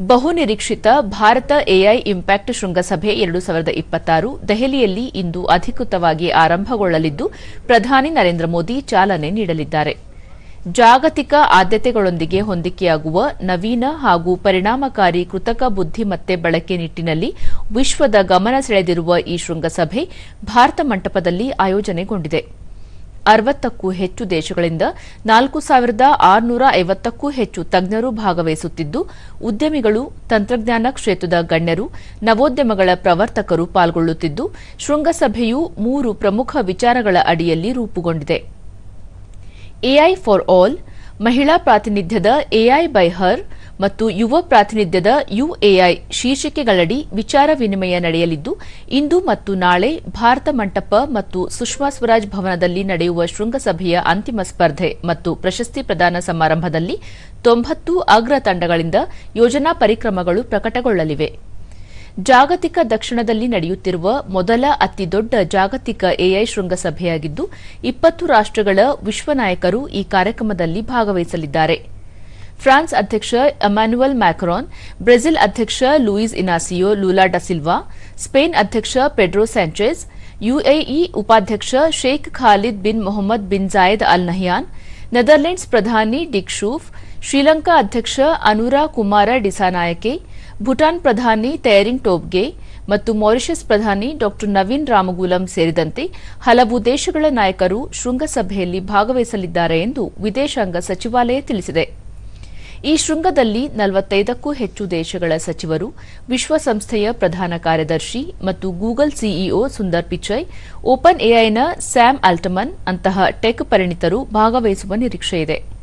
ಬಹುನಿರೀಕ್ಷಿತ Bharat AI impact ಶೃಂಗಸಭೆ ಎರಡು ಸಾವಿರದ ಇಪ್ಪತ್ತಾರು ದೆಹಲಿಯಲ್ಲಿ ಇಂದು ಅಧಿಕೃತವಾಗಿ ಆರಂಭಗೊಳ್ಳಲಿದ್ದು, ಪ್ರಧಾನಿ ನರೇಂದ್ರ ಮೋದಿ ಚಾಲನೆ ನೀಡಲಿದ್ದಾರೆ. ಜಾಗತಿಕ ಆದ್ಯತೆಗಳೊಂದಿಗೆ ಹೊಂದಿಕೆಯಾಗುವ ನವೀನ ಹಾಗೂ ಪರಿಣಾಮಕಾರಿ ಕೃತಕ ಬುದ್ದಿಮತ್ತೆ ಬಳಕೆ ನಿಟ್ಟಿನಲ್ಲಿ ವಿಶ್ವದ ಗಮನ ಸೆಳೆದಿರುವ ಈ ಶೃಂಗಸಭೆ ಭಾರತ ಮಂಟಪದಲ್ಲಿ ಆಯೋಜನೆಗೊಂಡಿದೆ. ಅರವತ್ತಕ್ಕೂ ಹೆಚ್ಚು ದೇಶಗಳಿಂದ ನಾಲ್ಕು ಸಾವಿರದ ಆರುನೂರ ಐವತ್ತಕ್ಕೂ ಹೆಚ್ಚು ತಜ್ಞರು ಭಾಗವಹಿಸುತ್ತಿದ್ದು, ಉದ್ಯಮಿಗಳು, ತಂತ್ರಜ್ಞಾನ ಕ್ಷೇತ್ರದ ಗಣ್ಯರು, ನವೋದ್ಯಮಗಳ ಪ್ರವರ್ತಕರು ಪಾಲ್ಗೊಳ್ಳುತ್ತಿದ್ದು, ಶೃಂಗಸಭೆಯು ಮೂರು ಪ್ರಮುಖ ವಿಚಾರಗಳ ಅಡಿಯಲ್ಲಿ ರೂಪುಗೊಂಡಿದೆ. ಎಐ ಫಾರ್ ಆಲ್, ಮಹಿಳಾ ಪ್ರಾತಿನಿಧ್ಯದ ಎಐ ಬೈ ಹರ್ ಮತ್ತು ಯುವ ಪ್ರಾತಿನಿಧ್ಯದ ಯುಎಐ ಶೀರ್ಷಿಕೆಗಳಡಿ ವಿಚಾರ ವಿನಿಮಯ ನಡೆಯಲಿದ್ದು, ಇಂದು ಮತ್ತು ನಾಳೆ ಭಾರತ ಮಂಟಪ ಮತ್ತು ಸುಷ್ಮಾ ಸ್ವರಾಜ್ ಭವನದಲ್ಲಿ ನಡೆಯುವ ಶೃಂಗಸಭೆಯ ಅಂತಿಮ ಸ್ಪರ್ಧೆ ಮತ್ತು ಪ್ರಶಸ್ತಿ ಪ್ರದಾನ ಸಮಾರಂಭದಲ್ಲಿ ತೊಂಬತ್ತು ಅಗ್ರ ತಂಡಗಳಿಂದ ಯೋಜನಾ ಪರಿಕ್ರಮಗಳು ಪ್ರಕಟಗೊಳ್ಳಲಿವೆ. ಜಾಗತಿಕ ದಕ್ಷಿಣದಲ್ಲಿ ನಡೆಯುತ್ತಿರುವ ಮೊದಲ ಅತಿದೊಡ್ಡ ಜಾಗತಿಕ ಎಐ ಶೃಂಗಸಭೆಯಾಗಿದ್ದು, ಇಪ್ಪತ್ತು ರಾಷ್ಟಗಳ ವಿಶ್ವ ನಾಯಕರು ಈ ಕಾರ್ಯಕ್ರಮದಲ್ಲಿ ಭಾಗವಹಿಸಲಿದ್ದಾರೆ. ಫ್ರಾನ್ಸ್ ಅಧ್ಯಕ್ಷ ಎಮಾನ್ಯುಯಲ್ ಮ್ಯಾಕ್ರಾನ್, ಬ್ರೆಜಿಲ್ ಅಧ್ಯಕ್ಷ Luiz Inacio Lula da Silva Spain ಅಧ್ಯಕ್ಷ ಪೆಡ್ರೋ ಸ್ಯಾಂಚೆಸ್, ಯುಎಇ ಉಪಾಧ್ಯಕ್ಷ Sheikh Khalid bin Mohammed bin Zayed Al Nahyan, Netherlands ಪ್ರಧಾನಿ ಡಿಕ್ ಶೂಫ್, ಶ್ರೀಲಂಕಾ ಅಧ್ಯಕ್ಷ ಅನುರಾ ಕುಮಾರ ಡಿಸಾನಾಯಕೆ, ಭೂಟಾನ್ ಪ್ರಧಾನಿ ತೇರಿಂಗ್ ಟೋಬ್ಗೆ ಮತ್ತು ಮಾರಿಷಸ್ ಪ್ರಧಾನಿ ಡಾ ನವೀನ್ ರಾಮಗೂಲಂ ಸೇರಿದಂತೆ ಹಲವು ದೇಶಗಳ ನಾಯಕರು ಶೃಂಗಸಭೆಯಲ್ಲಿ ಭಾಗವಹಿಸಲಿದ್ದಾರೆ ಎಂದು ವಿದೇಶಾಂಗ ಸಚಿವಾಲಯ ತಿಳಿಸಿದೆ. ಈ ಶೃಂಗದಲ್ಲಿ ನಲವತ್ತೈದಕ್ಕೂ ಹೆಚ್ಚು ದೇಶಗಳ ಸಚಿವರು, ವಿಶ್ವಸಂಸ್ಥೆಯ ಪ್ರಧಾನ ಕಾರ್ಯದರ್ಶಿ ಮತ್ತು Google CEO Sundar Pichai Open ಎಐನ Sam Altman ಅಂತಹ ಟೆಕ್ ಪರಿಣಿತರು ಭಾಗವಹಿಸುವ ನಿರೀಕ್ಷೆಯಿದೆ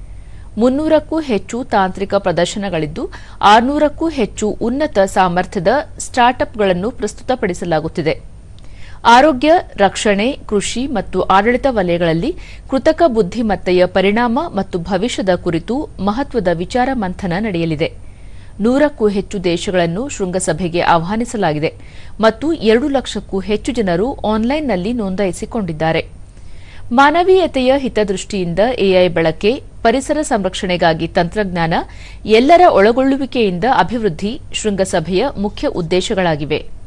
ಮುನ್ನೂರಕ್ಕೂ ಹೆಚ್ಚು ತಾಂತ್ರಿಕ ಪ್ರದರ್ಶನಗಳಿದ್ದು, ಆರುನೂರಕ್ಕೂ ಹೆಚ್ಚು ಉನ್ನತ ಸಾಮರ್ಥ್ಯದ ಸ್ಟಾರ್ಟ್ಅಪ್ಗಳನ್ನು ಪ್ರಸ್ತುತಪಡಿಸಲಾಗುತ್ತಿದೆ. ಆರೋಗ್ಯ, ರಕ್ಷಣೆ, ಕೃಷಿ ಮತ್ತು ಆಡಳಿತ ವಲಯಗಳಲ್ಲಿ ಕೃತಕ ಬುದ್ದಿಮತ್ತೆಯ ಪರಿಣಾಮ ಮತ್ತು ಭವಿಷ್ಯದ ಕುರಿತು ಮಹತ್ವದ ವಿಚಾರ ಮಂಥನ ನಡೆಯಲಿದೆ. ನೂರಕ್ಕೂ ಹೆಚ್ಚು ದೇಶಗಳನ್ನು ಶೃಂಗಸಭೆಗೆ ಆಹ್ವಾನಿಸಲಾಗಿದೆ ಮತ್ತು ಎರಡು ಲಕ್ಷಕ್ಕೂ ಹೆಚ್ಚು ಜನರು ಆನ್ಲೈನ್ನಲ್ಲಿ ನೋಂದಾಯಿಸಿಕೊಂಡಿದ್ದಾರೆ. ಮಾನವೀಯತೆಯ ಹಿತದೃಷ್ಟಿಯಿಂದ ಎಐ ಬಳಕೆ, ಪರಿಸರ ಸಂರಕ್ಷಣೆಗಾಗಿ ತಂತ್ರಜ್ಞಾನ ಎಲ್ಲರ ಒಳಗೊಳ್ಳುವಿಕೆಯಿಂದ ಅಭಿವೃದ್ಧಿ ಶೃಂಗಸಭೆಯ ಮುಖ್ಯ ಉದ್ದೇಶಗಳಾಗಿವೆ.